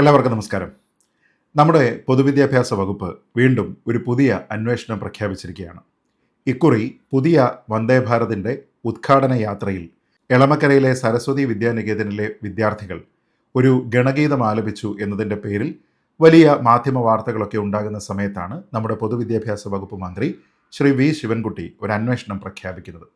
എല്ലാവർക്കും നമസ്കാരം. നമ്മുടെ പൊതുവിദ്യാഭ്യാസ വകുപ്പ് വീണ്ടും ഒരു പുതിയ അന്വേഷണം പ്രഖ്യാപിച്ചിരിക്കുകയാണ്. ഇക്കുറി പുതിയ വന്ദേ ഭാരതിന്റെ ഉദ്ഘാടന യാത്രയിൽ എളമക്കരയിലെ സരസ്വതി വിദ്യാനികേതനിലെ വിദ്യാർത്ഥികൾ ഒരു ഗണഗീതം ആലപിച്ചു എന്നതിന്റെ പേരിൽ വലിയ മാധ്യമ വാർത്തകളൊക്കെ ഉണ്ടാകുന്ന സമയത്താണ് നമ്മുടെ പൊതുവിദ്യാഭ്യാസ വകുപ്പ് മന്ത്രി ശ്രീ വി ശിവൻകുട്ടി ഒരു അന്വേഷണം പ്രഖ്യാപിക്കുന്നത്.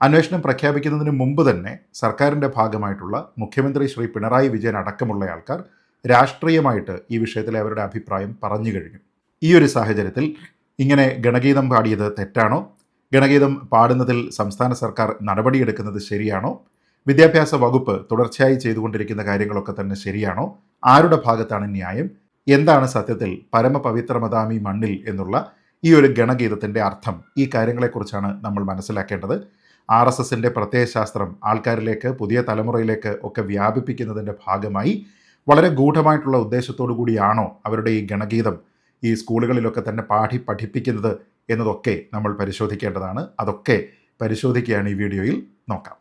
അന്വേഷണം പ്രഖ്യാപിക്കുന്നതിന് മുമ്പ് തന്നെ സർക്കാരിന്റെ ഭാഗമായിട്ടുള്ള മുഖ്യമന്ത്രി ശ്രീ പിണറായി വിജയൻ അടക്കമുള്ള ആൾക്കാർ രാഷ്ട്രീയമായിട്ട് ഈ വിഷയത്തിലെ അവരുടെ അഭിപ്രായം പറഞ്ഞു കഴിഞ്ഞു. ഈ ഒരു സാഹചര്യത്തിൽ ഇങ്ങനെ ഗണഗീതം പാടിയത് തെറ്റാണോ? ഗണഗീതം പാടുന്നതിൽ സംസ്ഥാന സർക്കാർ നടപടിയെടുക്കുന്നത് ശരിയാണോ? വിദ്യാഭ്യാസ വകുപ്പ് തുടർച്ചയായി ചെയ്തുകൊണ്ടിരിക്കുന്ന കാര്യങ്ങളൊക്കെ തന്നെ ശരിയാണോ? ആരുടെ ഭാഗത്താണ് ന്യായം? എന്താണ് സത്യത്തിൽ പരമപവിത്രമതാമി മണ്ണിൽ എന്നുള്ള ഈ ഒരു ഗണഗീതത്തിന്റെ അർത്ഥം? ഈ കാര്യങ്ങളെക്കുറിച്ചാണ് നമ്മൾ മനസ്സിലാക്കേണ്ടത്. ആർ എസ് എസിന്റെ പ്രത്യയശാസ്ത്രം ആൾക്കാരിലേക്ക് പുതിയ തലമുറയിലേക്ക് ഒക്കെ വ്യാപിപ്പിക്കുന്നതിന്റെ ഭാഗമായി വളരെ ഗൂഢമായിട്ടുള്ള ഉദ്ദേശത്തോടു കൂടിയാണോ അവരുടെ ഈ ഗണഗീതം ഈ സ്കൂളുകളിലൊക്കെ തന്നെ പാഠി പഠിപ്പിക്കുന്നത് എന്നതൊക്കെ നമ്മൾ പരിശോധിക്കേണ്ടതാണ്. അതൊക്കെ പരിശോധിക്കുകയാണ് ഈ വീഡിയോയിൽ നോക്കാം.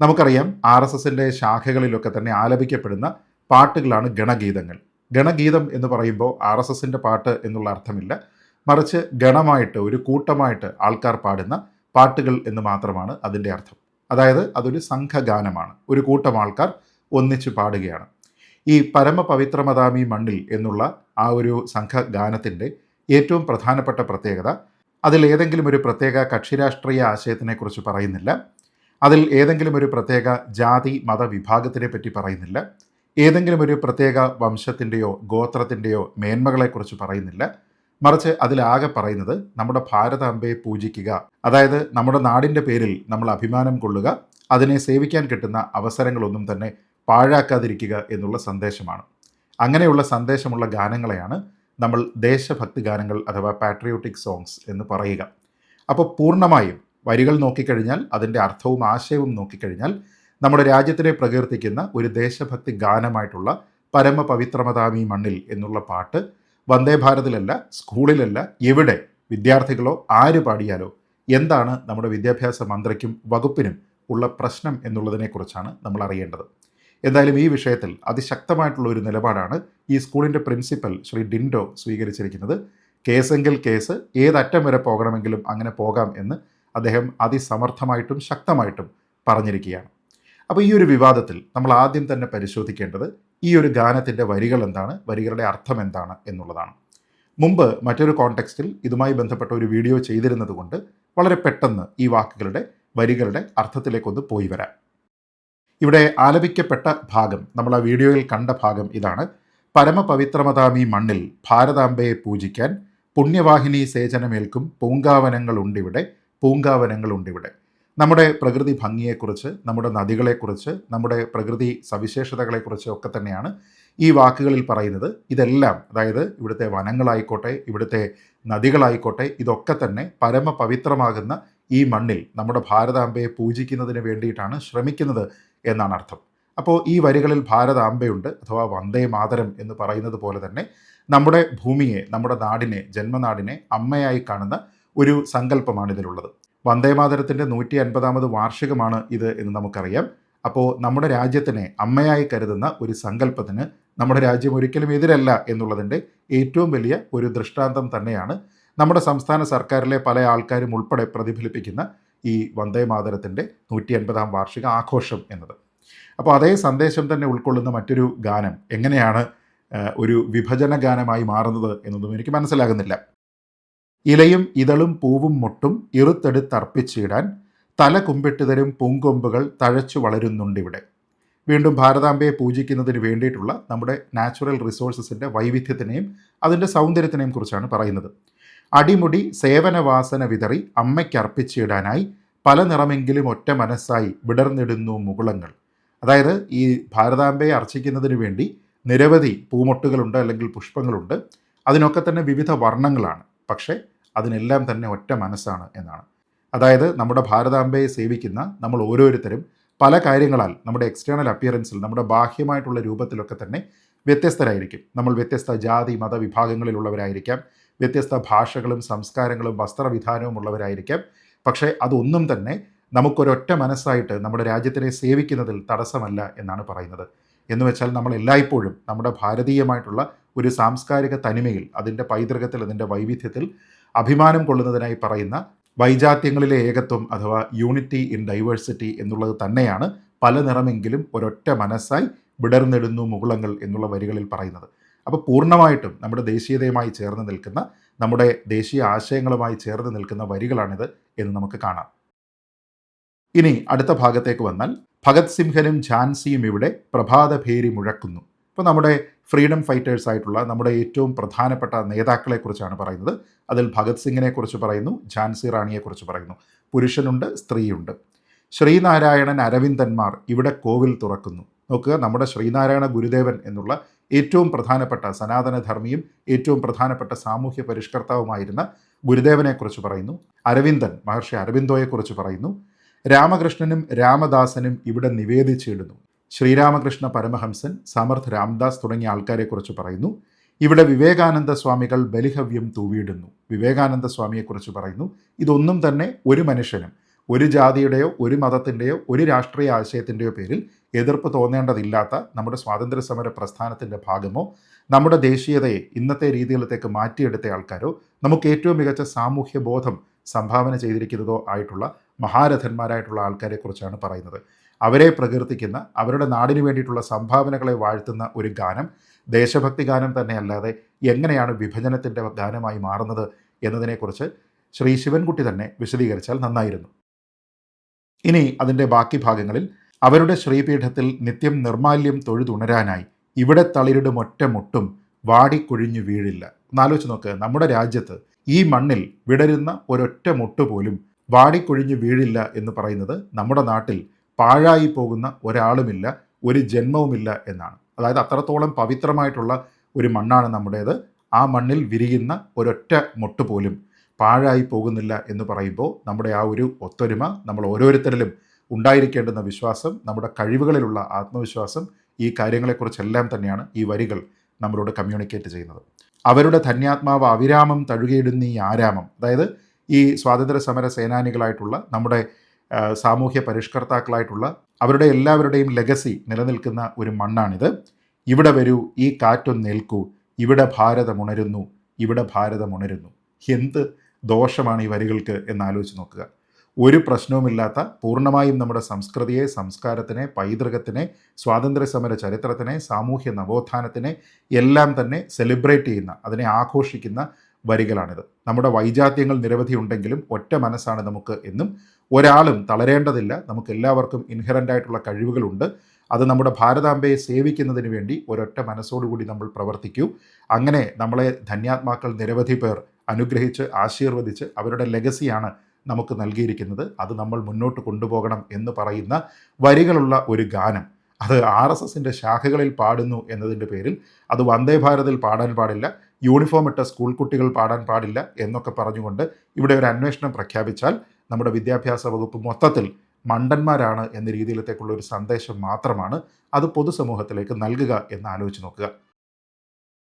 നമുക്കറിയാം ആർ എസ് എസിന്റെ ശാഖകളിലൊക്കെ തന്നെ ആലപിക്കപ്പെടുന്ന പാട്ടുകളാണ് ഗണഗീതങ്ങൾ. ഗണഗീതം എന്ന് പറയുമ്പോൾ ആർ എസ് എസിന്റെ പാട്ട് എന്നുള്ള അർത്ഥമില്ല. മറിച്ച് ഗണമായിട്ട് ഒരു കൂട്ടമായിട്ട് ആൾക്കാർ പാടുന്ന പാട്ടുകൾ എന്ന് മാത്രമാണ് അതിന്റെ അർത്ഥം. അതായത് അതൊരു സംഘഗാനമാണ്. ഒരു കൂട്ടം ആൾക്കാർ ഒന്നിച്ച് പാടുകയാണ്. ഈ പരമപവിത്രമതാമി മണ്ണിൽ എന്നുള്ള ആ ഒരു സംഘഗാനത്തിന്റെ ഏറ്റവും പ്രധാനപ്പെട്ട പ്രത്യേകത അതിൽ ഏതെങ്കിലും ഒരു പ്രത്യേക കക്ഷിരാഷ്ട്രീയ ആശയത്തിനെക്കുറിച്ച് പറയുന്നില്ല. അതിൽ ഏതെങ്കിലും ഒരു പ്രത്യേക ജാതി മതവിഭാഗത്തിനെ പറ്റി പറയുന്നില്ല. ഏതെങ്കിലും ഒരു പ്രത്യേക വംശത്തിന്റെയോ ഗോത്രത്തിന്റെയോ മേന്മകളെക്കുറിച്ച് പറയുന്നില്ല. മറിച്ച് അതിലാകെ പറയുന്നത് നമ്മുടെ ഭാരതാംബയെ പൂജിക്കുക അതായത് നമ്മുടെ നാടിന്റെ പേരിൽ നമ്മൾ അഭിമാനം കൊള്ളുക അതിനെ സേവിക്കാൻ കിട്ടുന്ന അവസരങ്ങളൊന്നും തന്നെ പാഴാക്കാതിരിക്കുക എന്നുള്ള സന്ദേശമാണ്. അങ്ങനെയുള്ള സന്ദേശമുള്ള ഗാനങ്ങളെയാണ് നമ്മൾ ദേശഭക്തി ഗാനങ്ങൾ അഥവാ പാട്രിയോട്ടിക് സോങ്സ് എന്ന് പറയുക. അപ്പോൾ പൂർണമായും വരികൾ നോക്കിക്കഴിഞ്ഞാൽ അതിന്റെ അർത്ഥവും ആശയവും നോക്കിക്കഴിഞ്ഞാൽ നമ്മുടെ രാജ്യത്തിനെ പ്രകീർത്തിക്കുന്ന ഒരു ദേശഭക്തി ഗാനമായിട്ടുള്ള പരമപവിത്രമതാമി മണ്ണിൽ എന്നുള്ള പാട്ട് വന്ദേ ഭാരതിലല്ല സ്കൂളിലല്ല എവിടെ വിദ്യാർത്ഥികളോ ആര് പാടിയാലോ എന്താണ് നമ്മുടെ വിദ്യാഭ്യാസ മന്ത്രിക്കും വകുപ്പിനും ഉള്ള പ്രശ്നം എന്നുള്ളതിനെക്കുറിച്ചാണ് നമ്മൾ അറിയേണ്ടത്. എന്തായാലും ഈ വിഷയത്തിൽ അതിശക്തമായിട്ടുള്ള ഒരു നിലപാടാണ് ഈ സ്കൂളിന്റെ പ്രിൻസിപ്പൽ ശ്രീ ഡിൻഡോ സ്വീകരിച്ചിരിക്കുന്നത്. കേസെങ്കിൽ കേസ് ഏതറ്റം വരെ പോകണമെങ്കിലും അങ്ങനെ പോകാം എന്ന് അദ്ദേഹം അതിസമർത്ഥമായിട്ടും ശക്തമായിട്ടും പറഞ്ഞിരിക്കുകയാണ്. അപ്പോൾ ഈ ഒരു വിവാദത്തിൽ നമ്മൾ ആദ്യം തന്നെ പരിശോധിക്കേണ്ടത് ഈ ഒരു ഗാനത്തിന്റെ വരികൾ എന്താണ് വരികളുടെ അർത്ഥം എന്താണ് എന്നുള്ളതാണ്. മുമ്പ് മറ്റൊരു കോണ്ടെക്സ്റ്റിൽ ഇതുമായി ബന്ധപ്പെട്ട ഒരു വീഡിയോ ചെയ്തിരുന്നത് കൊണ്ട് വളരെ പെട്ടെന്ന് ഈ വാക്കുകളുടെ വരികളുടെ അർത്ഥത്തിലേക്കൊന്ന് പോയി വരാം. ഇവിടെ ആലപിക്കപ്പെട്ട ഭാഗം നമ്മൾ ആ വീഡിയോയിൽ കണ്ട ഭാഗം ഇതാണ്. പരമപവിത്രമതാമി മണ്ണിൽ ഭാരതാംബയെ പൂജിക്കാൻ പുണ്യവാഹിനി സേചനമേൽക്കും പൂങ്കാവനങ്ങളുണ്ടിവിടെ പൂങ്കാവനങ്ങളുണ്ടിവിടെ. നമ്മുടെ പ്രകൃതി ഭംഗിയെക്കുറിച്ച് നമ്മുടെ നദികളെക്കുറിച്ച് നമ്മുടെ പ്രകൃതി സവിശേഷതകളെക്കുറിച്ച് ഒക്കെ തന്നെയാണ് ഈ വാക്കുകളിൽ പറയുന്നത്. ഇതെല്ലാം അതായത് ഇവിടുത്തെ വനങ്ങളായിക്കോട്ടെ ഇവിടുത്തെ നദികളായിക്കോട്ടെ ഇതൊക്കെ തന്നെ പരമപവിത്രമാകുന്ന ഈ മണ്ണിൽ നമ്മുടെ ഭാരതാംബയെ പൂജിക്കുന്നതിന് വേണ്ടിയിട്ടാണ് ശ്രമിക്കുന്നത്. എന്നാണ് അർത്ഥം. അപ്പോൾ ഈ വരികളിൽ ഭാരതാംബയുണ്ട് അഥവാ വന്ദേ മാതരം എന്ന് പറയുന്നത് പോലെ തന്നെ നമ്മുടെ ഭൂമിയെ നമ്മുടെ നാടിനെ ജന്മനാടിനെ അമ്മയായി കാണുന്ന ഒരു സങ്കല്പമാണ് ഇതിലുള്ളത്. വന്ദേ മാതരത്തിന്റെ നൂറ്റി അൻപതാമത് വാർഷികമാണ് ഇത് എന്ന് നമുക്കറിയാം. അപ്പോൾ നമ്മുടെ രാജ്യത്തിനെ അമ്മയായി കരുതുന്ന ഒരു സങ്കല്പത്തിന് നമ്മുടെ രാജ്യം ഒരിക്കലും എതിരല്ല എന്നുള്ളതിന്റെ ഏറ്റവും വലിയ ഒരു ദൃഷ്ടാന്തം തന്നെയാണ് നമ്മുടെ സംസ്ഥാന സർക്കാരിലെ പല ആൾക്കാരും ഉൾപ്പെടെ പ്രതിഫലിപ്പിക്കുന്ന ഈ വന്ദേ മാതരത്തിന്റെ നൂറ്റി അൻപതാം വാർഷിക ആഘോഷം എന്നത്. അപ്പോൾ അതേ സന്ദേശം തന്നെ ഉൾക്കൊള്ളുന്ന മറ്റൊരു ഗാനം എങ്ങനെയാണ് ഒരു വിഭജന ഗാനമായി മാറുന്നത് എന്നതും എനിക്ക് മനസ്സിലാകുന്നില്ല. ഇലയും ഇതളും പൂവും മുട്ടും ഇറുത്തെടുത്തർപ്പിച്ചിടാൻ തല കുമ്പിട്ടുതരും പൂങ്കൊമ്പുകൾ തഴച്ചു വളരുന്നുണ്ടിവിടെ വീണ്ടും ഭാരതാംബയെ പൂജിക്കുന്നതിന് വേണ്ടിയിട്ടുള്ള നമ്മുടെ നാച്ചുറൽ റിസോഴ്സസിന്റെ വൈവിധ്യത്തിനെയും അതിന്റെ സൗന്ദര്യത്തിനെയും കുറിച്ചാണ് പറയുന്നത്. അടിമുടി സേവനവാസന വിതറി അമ്മയ്ക്കർപ്പിച്ചിടാനായി പല നിറമെങ്കിലും ഒറ്റ മനസ്സായി വിടർന്നിടുന്നു മുകുളങ്ങൾ. അതായത് ഈ ഭാരതാംബയെ അർച്ചിക്കുന്നതിന് വേണ്ടി നിരവധി പൂമൊട്ടുകളുണ്ട് അല്ലെങ്കിൽ പുഷ്പങ്ങളുണ്ട്. അതിനൊക്കെ തന്നെ വിവിധ വർണങ്ങളാണ്. പക്ഷേ അതിനെല്ലാം തന്നെ ഒറ്റ മനസ്സാണ് എന്നാണ്. അതായത് നമ്മുടെ ഭാരതാംബയെ സേവിക്കുന്ന നമ്മൾ ഓരോരുത്തരും പല കാര്യങ്ങളാൽ നമ്മുടെ എക്സ്റ്റേണൽ അപ്പിയറൻസിൽ നമ്മുടെ ബാഹ്യമായിട്ടുള്ള രൂപത്തിലൊക്കെ തന്നെ വ്യത്യസ്തരായിരിക്കും. നമ്മൾ വ്യത്യസ്ത ജാതി മതവിഭാഗങ്ങളിലുള്ളവരായിരിക്കാം വ്യത്യസ്ത ഭാഷകളും സംസ്കാരങ്ങളും വസ്ത്രവിധാനവും ഉള്ളവരായിരിക്കാം. പക്ഷേ അതൊന്നും തന്നെ നമുക്കൊരൊറ്റ മനസ്സായിട്ട് നമ്മുടെ രാജ്യത്തിനെ സേവിക്കുന്നതിൽ തടസ്സമല്ല എന്നാണ് പറയുന്നത്. എന്ന് വെച്ചാൽ നമ്മൾ എല്ലായ്പ്പോഴും നമ്മുടെ ഭാരതീയമായിട്ടുള്ള ഒരു സാംസ്കാരിക തനിമയിൽ അതിന്റെ പൈതൃകത്തിൽ അതിന്റെ വൈവിധ്യത്തിൽ അഭിമാനം കൊള്ളുന്നതിനായി പറയുന്ന വൈജാത്യങ്ങളിലെ ഏകത്വം അഥവാ യൂണിറ്റി ഇൻ ഡൈവേഴ്സിറ്റി എന്നുള്ളത് തന്നെയാണ് പല നിറമെങ്കിലും ഒരൊറ്റ മനസ്സായി വിടർന്നിടുന്നു മുകുളങ്ങൾ എന്നുള്ള വരികളിൽ പറയുന്നത്. അപ്പോൾ പൂർണമായിട്ടും നമ്മുടെ ദേശീയതയുമായി ചേർന്ന് നിൽക്കുന്ന നമ്മുടെ ദേശീയ ആശയങ്ങളുമായി ചേർന്ന് നിൽക്കുന്ന വരികളാണിത് എന്ന് നമുക്ക് കാണാം. ഇനി അടുത്ത ഭാഗത്തേക്ക് വന്നാൽ ഭഗത് സിംഹനും ഝാൻസിയും ഇവിടെ പ്രഭാത ഭേരി മുഴക്കുന്നു. ഇപ്പോൾ നമ്മുടെ ഫ്രീഡം ഫൈറ്റേഴ്സ് ആയിട്ടുള്ള നമ്മുടെ ഏറ്റവും പ്രധാനപ്പെട്ട നേതാക്കളെക്കുറിച്ചാണ് പറയുന്നത്. അതിൽ ഭഗത് സിംഗിനെ കുറിച്ച് പറയുന്നു ഝാൻസി റാണിയെക്കുറിച്ച് പറയുന്നു. പുരുഷനുണ്ട് സ്ത്രീയുണ്ട്. ശ്രീനാരായണൻ അരവിന്ദന്മാർ ഇവിടെ കോവിൽ തുറക്കുന്നു. നോക്കുക. നമ്മുടെ ശ്രീനാരായണ ഗുരുദേവൻ എന്നുള്ള ഏറ്റവും പ്രധാനപ്പെട്ട സനാതനധർമ്മിയും ഏറ്റവും പ്രധാനപ്പെട്ട സാമൂഹ്യ പരിഷ്കർത്താവുമായിരുന്ന ഗുരുദേവനെക്കുറിച്ച് പറയുന്നു. അരവിന്ദൻ മഹർഷി അരവിന്ദോയെക്കുറിച്ച് പറയുന്നു. രാമകൃഷ്ണനും രാമദാസനും ഇവിടെ നിവേദിച്ചിടുന്നു. ശ്രീരാമകൃഷ്ണ പരമഹംസൻ സമർത്ഥ് രാംദാസ് തുടങ്ങിയ ആൾക്കാരെക്കുറിച്ച് പറയുന്നു. ഇവിടെ വിവേകാനന്ദ സ്വാമികൾ ബലിഹവ്യം തൂവിയിടുന്നു. വിവേകാനന്ദ സ്വാമിയെക്കുറിച്ച് പറയുന്നു. ഇതൊന്നും തന്നെ ഒരു മനുഷ്യനും ഒരു ജാതിയുടെയോ ഒരു മതത്തിന്റെയോ ഒരു രാഷ്ട്രീയ ആശയത്തിന്റെയോ പേരിൽ എതിർപ്പ് തോന്നേണ്ടതില്ലാത്ത നമ്മുടെ സ്വാതന്ത്ര്യ സമര പ്രസ്ഥാനത്തിന്റെ ഭാഗമോ നമ്മുടെ ദേശീയതയെ ഇന്നത്തെ രീതികളിലേക്ക് മാറ്റിയെടുത്ത ആൾക്കാരോ നമുക്ക് ഏറ്റവും മികച്ച സാമൂഹ്യ ബോധം സംഭാവന ചെയ്തിരിക്കുന്നതോ ആയിട്ടുള്ള മഹാരഥന്മാരായിട്ടുള്ള ആൾക്കാരെക്കുറിച്ചാണ് പറയുന്നത്. അവരെ പ്രകീർത്തിക്കുന്ന അവരുടെ നാടിന് വേണ്ടിയിട്ടുള്ള സംഭാവനകളെ വാഴ്ത്തുന്ന ഒരു ഗാനം ദേശഭക്തി ഗാനം തന്നെയല്ലാതെ എങ്ങനെയാണ് വിഭജനത്തിന്റെ ഗാനമായി മാറുന്നത് എന്നതിനെക്കുറിച്ച് ശ്രീ ശിവൻകുട്ടി തന്നെ വിശദീകരിച്ചാൽ നന്നായിരുന്നു. ഇനി അതിന്റെ ബാക്കി ഭാഗങ്ങളിൽ അവരുടെ ശ്രീപീഠത്തിൽ നിത്യം നിർമാല്യം തൊഴുതുണരാനായി ഇവിടെ തളിരിടും ഒറ്റ മുട്ടും വാടിക്കൊഴിഞ്ഞു വീഴില്ല. എന്നാലോചിച്ച് നോക്ക് നമ്മുടെ രാജ്യത്ത് ഈ മണ്ണിൽ വിടരുന്ന ഒരൊറ്റ മുട്ട് പോലും വാടിക്കൊഴിഞ്ഞു വീഴില്ല എന്ന് പറയുന്നത് നമ്മുടെ നാട്ടിൽ പാഴായി പോകുന്ന ഒരാളുമില്ല ഒരു ജന്മവുമില്ല എന്നാണ്. അതായത് അത്രത്തോളം പവിത്രമായിട്ടുള്ള ഒരു മണ്ണാണ് നമ്മുടേത്. ആ മണ്ണിൽ വിരിയുന്ന ഒരൊറ്റ മുട്ട് പോലും പാഴായി പോകുന്നില്ല എന്ന് പറയുമ്പോൾ നമ്മുടെ ആ ഒരു ഒത്തൊരുമ നമ്മൾ ഓരോരുത്തരിലും ഉണ്ടായിരിക്കേണ്ടുന്ന വിശ്വാസം നമ്മുടെ കഴിവുകളിലുള്ള ആത്മവിശ്വാസം ഈ കാര്യങ്ങളെക്കുറിച്ചെല്ലാം തന്നെയാണ് ഈ വരികൾ നമ്മളോട് കമ്മ്യൂണിക്കേറ്റ് ചെയ്യുന്നത്. അവരുടെ ധന്യാത്മാവ് അവിരാമം തഴുകിയിടുന്ന ഈ ആരാമം അതായത് ഈ സ്വാതന്ത്ര്യ സമര സേനാനികളായിട്ടുള്ള നമ്മുടെ സാമൂഹ്യ പരിഷ്കർത്താക്കളായിട്ടുള്ള അവരുടെ എല്ലാവരുടെയും ലെഗസി നിലനിൽക്കുന്ന ഒരു മണ്ണാണിത്. ഇവിടെ വരൂ ഈ കാറ്റൊന്നേൽക്കൂ ഇവിടെ ഭാരതമുണരുന്നു ഇവിടെ ഭാരതമുണരുന്നു എന്ത് ദോഷമാണ് ഈ വരികൾക്ക് എന്ന് ആലോചിച്ച് നോക്കുക. ഒരു പ്രശ്നവുമില്ലാത്ത പൂർണമായും നമ്മുടെ സംസ്കൃതിയെ സംസ്കാരത്തിനെ പൈതൃകത്തിനെ സ്വാതന്ത്ര്യ സമര ചരിത്രത്തിനെ സാമൂഹ്യ നവോത്ഥാനത്തിനെ എല്ലാം തന്നെ സെലിബ്രേറ്റ് ചെയ്യുന്ന അതിനെ ആഘോഷിക്കുന്ന വരികളാണിത്. നമ്മുടെ വൈജാത്യങ്ങൾ നിരവധി ഉണ്ടെങ്കിലും ഒറ്റ മനസ്സാണ് നമുക്ക് എന്നും ഒരാളും തളരേണ്ടതില്ല. നമുക്ക് എല്ലാവർക്കും ഇൻഹറന്റ് ആയിട്ടുള്ള കഴിവുകളുണ്ട്. അത് നമ്മുടെ ഭാരതാംബയെ സേവിക്കുന്നതിന് വേണ്ടി ഒരൊറ്റ മനസ്സോടുകൂടി നമ്മൾ പ്രവർത്തിക്കൂ. അങ്ങനെ നമ്മളെ ധന്യാത്മാക്കൾ നിരവധി പേർ അനുഗ്രഹിച്ച് ആശീർവദിച്ച് അവരുടെ ലെഗസിയാണ് നമുക്ക് നൽകിയിരിക്കുന്നത്. അത് നമ്മൾ മുന്നോട്ട് കൊണ്ടുപോകണം എന്ന് പറയുന്ന വരികളുള്ള ഒരു ഗാനം. അത് ആർ എസ് എസിന്റെ ശാഖകളിൽ പാടുന്നു എന്നതിന്റെ പേരിൽ അത് വന്ദേ ഭാരതിൽ പാടാൻ പാടില്ല യൂണിഫോം ഇട്ട സ്കൂൾ കുട്ടികൾ പാടാൻ പാടില്ല എന്നൊക്കെ പറഞ്ഞുകൊണ്ട് ഇവിടെ ഒരു അന്വേഷണം പ്രഖ്യാപിച്ചാൽ നമ്മുടെ വിദ്യാഭ്യാസ വകുപ്പ് മൊത്തത്തിൽ മണ്ടന്മാരാണ് എന്ന രീതിയിലത്തേക്കുള്ള ഒരു സന്ദേശം മാത്രമാണ് അത് പൊതുസമൂഹത്തിലേക്ക് നൽകുക എന്ന് ആലോചിച്ച് നോക്കുക.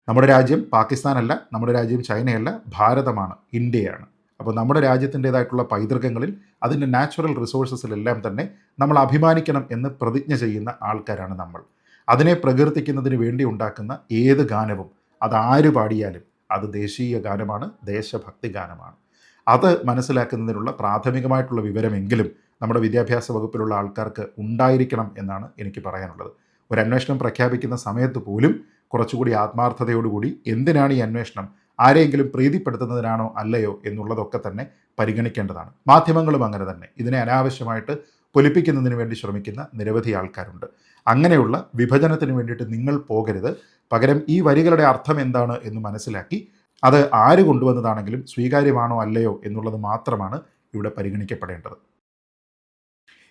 നമ്മുടെ രാജ്യം പാകിസ്ഥാനല്ല നമ്മുടെ രാജ്യം ചൈനയല്ല ഭാരതമാണ് ഇന്ത്യയാണ്. അപ്പോൾ നമ്മുടെ രാജ്യത്തിന്റേതായിട്ടുള്ള പൈതൃകങ്ങളിൽ അതിന്റെ നാച്ചുറൽ റിസോഴ്സസിലെല്ലാം തന്നെ നമ്മൾ അഭിമാനിക്കണം എന്ന് പ്രതിജ്ഞ ചെയ്യുന്ന ആൾക്കാരാണ് നമ്മൾ. അതിനെ പ്രകീർത്തിക്കുന്നതിന് വേണ്ടി ഉണ്ടാക്കുന്ന ഏത് ഗാനവും അത് ആര് പാടിയാലും അത് ദേശീയ ഗാനമാണ് ദേശഭക്തി ഗാനമാണ്. അത് മനസ്സിലാക്കുന്നതിനുള്ള പ്രാഥമികമായിട്ടുള്ള വിവരമെങ്കിലും നമ്മുടെ വിദ്യാഭ്യാസ വകുപ്പിലുള്ള ആൾക്കാർക്ക് ഉണ്ടായിരിക്കണം എന്നാണ് എനിക്ക് പറയാനുള്ളത്. ഒരു അന്വേഷണം പ്രഖ്യാപിക്കുന്ന സമയത്ത് പോലും കുറച്ചുകൂടി ആത്മാർത്ഥതയോടുകൂടി എന്തിനാണ് ഈ അന്വേഷണം? ആരെയെങ്കിലും പ്രീതിപ്പെടുത്തുന്നതിനാണോ അല്ലയോ എന്നുള്ളതൊക്കെ തന്നെ പരിഗണിക്കേണ്ടതാണ്. മാധ്യമങ്ങളും അങ്ങനെ തന്നെ. ഇതിനെ അനാവശ്യമായിട്ട് പൊലിപ്പിക്കുന്നതിന് വേണ്ടി ശ്രമിക്കുന്ന നിരവധി ആൾക്കാരുണ്ട്. അങ്ങനെയുള്ള വിഭജനത്തിന് വേണ്ടിയിട്ട് നിങ്ങൾ പോകരുത്. പകരം ഈ വരികളുടെ അർത്ഥം എന്താണ് എന്ന് മനസ്സിലാക്കി അത് ആര് കൊണ്ടുവന്നതാണെങ്കിലും സ്വീകാര്യമാണോ അല്ലയോ എന്നുള്ളത് മാത്രമാണ് ഇവിടെ പരിഗണിക്കപ്പെടേണ്ടത്.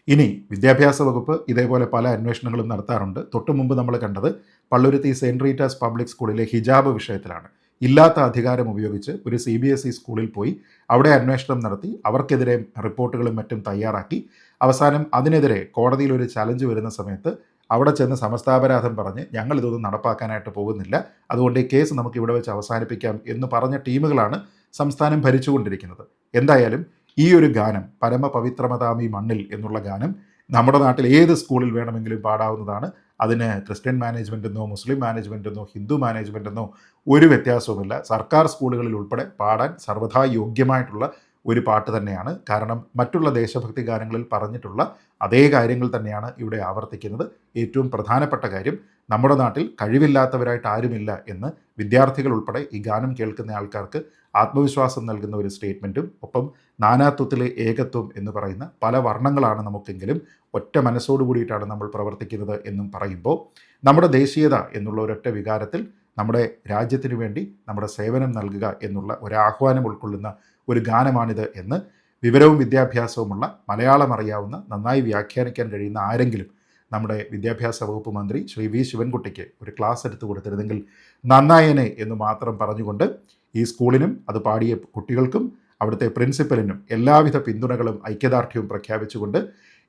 ഇനി വിദ്യാഭ്യാസ വകുപ്പ് ഇതേപോലെ പല അന്വേഷണങ്ങളും നടത്താറുണ്ട്. തൊട്ടു മുമ്പ് നമ്മൾ കണ്ടത് പള്ളുരുത്തി സെന്റ് റീറ്റാസ് പബ്ലിക് സ്കൂളിലെ ഹിജാബ് വിഷയത്തിലാണ്. ഇല്ലാത്ത അധികാരം ഉപയോഗിച്ച് ഒരു സി ബി എസ് ഇ സ്കൂളിൽ പോയി അവിടെ അന്വേഷണം നടത്തി അവർക്കെതിരെ റിപ്പോർട്ടുകളും മറ്റും തയ്യാറാക്കി. അവസാനം അതിനെതിരെ കോടതിയിൽ ഒരു ചലഞ്ച് വരുന്ന സമയത്ത് അവിടെ ചെന്ന് സമസ്താപരാധം പറഞ്ഞ് ഞങ്ങൾ ഇതൊന്നും നടപ്പാക്കാനായിട്ട് പോകുന്നില്ല. അതുകൊണ്ട് ഈ കേസ് നമുക്ക് ഇവിടെ വെച്ച് അവസാനിപ്പിക്കാം എന്ന് പറഞ്ഞ ടീമുകളാണ് സംസ്ഥാനം ഭരിച്ചുകൊണ്ടിരിക്കുന്നത്. എന്തായാലും ഈ ഒരു ഗാനം പരമപവിത്രമതാമി മണ്ണിൽ എന്നുള്ള ഗാനം നമ്മുടെ നാട്ടിൽ ഏത് സ്കൂളിൽ വേണമെങ്കിലും പാടാവുന്നതാണ്. അതിന് ക്രിസ്ത്യൻ മാനേജ്മെന്റ് എന്നോ മുസ്ലിം മാനേജ്മെന്റ് എന്നോ ഹിന്ദു മാനേജ്മെന്റ് എന്നോ ഒരു വ്യത്യാസവുമില്ല. സർക്കാർ സ്കൂളുകളിൽ ഉൾപ്പെടെ പാടാൻ സർവതാ യോഗ്യമായിട്ടുള്ള ഒരു പാട്ട് തന്നെയാണ്. കാരണം മറ്റുള്ള ദേശഭക്തി ഗാനങ്ങളിൽ പറഞ്ഞിട്ടുള്ള അതേ കാര്യങ്ങൾ തന്നെയാണ് ഇവിടെ ആവർത്തിക്കുന്നത്. ഏറ്റവും പ്രധാനപ്പെട്ട കാര്യം നമ്മുടെ നാട്ടിൽ കഴിവില്ലാത്തവരായിട്ട് ആരുമില്ല എന്ന് വിദ്യാർത്ഥികൾ ഉൾപ്പെടെ ഈ ഗാനം കേൾക്കുന്ന ആൾക്കാർക്ക് ആത്മവിശ്വാസം നൽകുന്ന ഒരു സ്റ്റേറ്റ്മെന്റും ഒപ്പം നാനാത്വത്തിലെ ഏകത്വം എന്ന് പറയുന്ന പല വർണങ്ങളാണ് നമുക്കെങ്കിലും ഒറ്റ മനസ്സോടു കൂടിയിട്ടാണ് നമ്മൾ പ്രവർത്തിക്കുന്നത് എന്നും പറയുമ്പോൾ നമ്മുടെ ദേശീയത എന്നുള്ള ഒരൊറ്റ വികാരത്തിൽ നമ്മുടെ രാജ്യത്തിനു വേണ്ടി നമ്മുടെ സേവനം നൽകുക എന്നുള്ള ഒരു ആഹ്വാനം ഉൾക്കൊള്ളുന്ന ഒരു ഗാനമാണിത് എന്ന് വിവരവും വിദ്യാഭ്യാസവുമുള്ള മലയാളം അറിയാവുന്ന നന്നായി വ്യാഖ്യാനിക്കാൻ കഴിയുന്ന ആരെങ്കിലും നമ്മുടെ വിദ്യാഭ്യാസ വകുപ്പ് മന്ത്രി ശ്രീ വി ശിവൻകുട്ടിക്ക് ഒരു ക്ലാസ് എടുത്തു കൊടുത്തിരുന്നെങ്കിൽ നന്നായനെ എന്ന് മാത്രം പറഞ്ഞുകൊണ്ട് ഈ സ്കൂളിനും അത് പാടിയ കുട്ടികൾക്കും അവിടുത്തെ പ്രിൻസിപ്പലിനും എല്ലാവിധ പിന്തുണകളും ഐക്യദാർഢ്യവും പ്രഖ്യാപിച്ചുകൊണ്ട്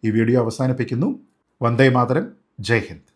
ഈ വീഡിയോ അവസാനിപ്പിക്കുന്നു. വന്ദേ മാതരം. ജയ് ഹിന്ദ്.